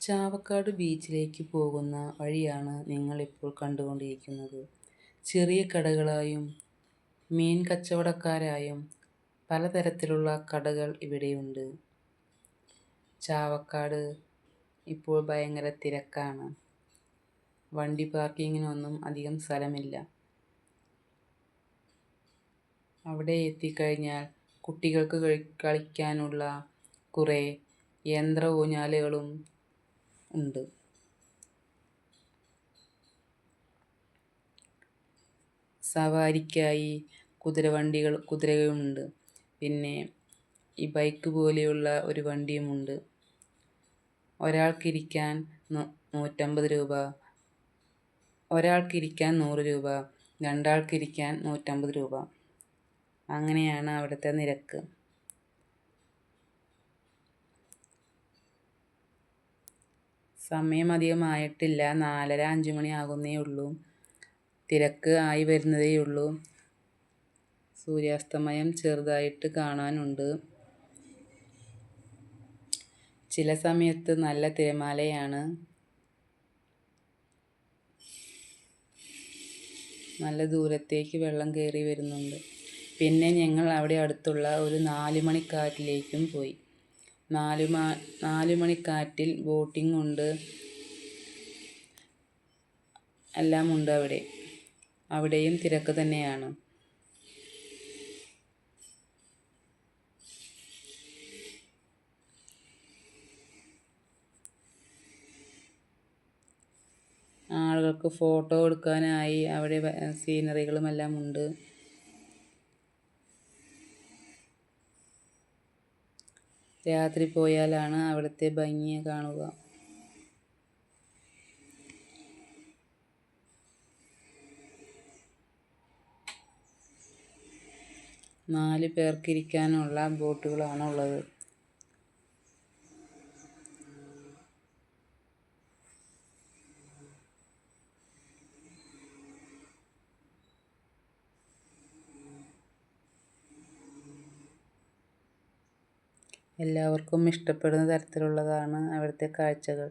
ചാവക്കാട് ബീച്ചിലേക്ക് പോകുന്ന വഴിയാണ് നിങ്ങളിപ്പോൾ കണ്ടുകൊണ്ടിരിക്കുന്നത്. ചെറിയ കടകളായും മീൻ കച്ചവടക്കാരായും പലതരത്തിലുള്ള കടകൾ ഇവിടെയുണ്ട്. ചാവക്കാട് ഇപ്പോൾ ഭയങ്കര തിരക്കാണ്. വണ്ടി പാർക്കിങ്ങിനൊന്നും അധികം സ്ഥലമില്ല. അവിടെ എത്തിക്കഴിഞ്ഞാൽ കുട്ടികൾക്ക് കളിക്കാനുള്ള കുറേ യന്ത്ര ഊഞ്ഞാലുകളും ഉണ്ട്. സവാരിക്കായി കുതിരവണ്ടികൾ കുതിരയുമുണ്ട്. പിന്നെ ഈ ബൈക്ക് പോലെയുള്ള ഒരു വണ്ടിയുമുണ്ട്. ഒരാൾക്കിരിക്കാൻ നൂറ്റമ്പത് രൂപ, ഒരാൾക്കിരിക്കാൻ നൂറ് രൂപ, രണ്ടാൾക്കിരിക്കാൻ നൂറ്റമ്പത് രൂപ. അങ്ങനെയാണ് അവിടുത്തെ നിരക്ക്. സമയം അധികമായിട്ടില്ല നാലര അഞ്ച് മണി ആകുന്നേ ഉള്ളൂ തിരക്ക് ആയി വരുന്നതേ ഉള്ളൂ സൂര്യാസ്തമയം ചെറുതായിട്ട് കാണാനുണ്ട്. ചില സമയത്ത് നല്ല തിരമാലയാണ്. നല്ല ദൂരത്തേക്ക് വെള്ളം കയറി വരുന്നുണ്ട്. പിന്നെ ഞങ്ങൾ അവിടെ അടുത്തുള്ള ഒരു നാലുമണിക്കായലിലേക്കും പോയി. നാലുമണിക്കായലിൽ ബോട്ടിംഗ് ഉണ്ട്. എല്ലാം ഉണ്ട് അവിടെ. അവിടെയും തിരക്ക് തന്നെയാണ്. ആളുകൾക്ക് ഫോട്ടോ എടുക്കാനായി അവിടെ സീനറികളുമെല്ലാം ഉണ്ട്. രാത്രി പോയാലാണ് അവിടുത്തെ ഭംഗി കാണുക. നാല് പേർക്കിരിക്കാനുള്ള ബോട്ടുകളാണ് എല്ലാവർക്കും ഇഷ്ടപ്പെടുന്ന തരത്തിലുള്ളതാണ് അവിടുത്തെ കാഴ്ചകൾ.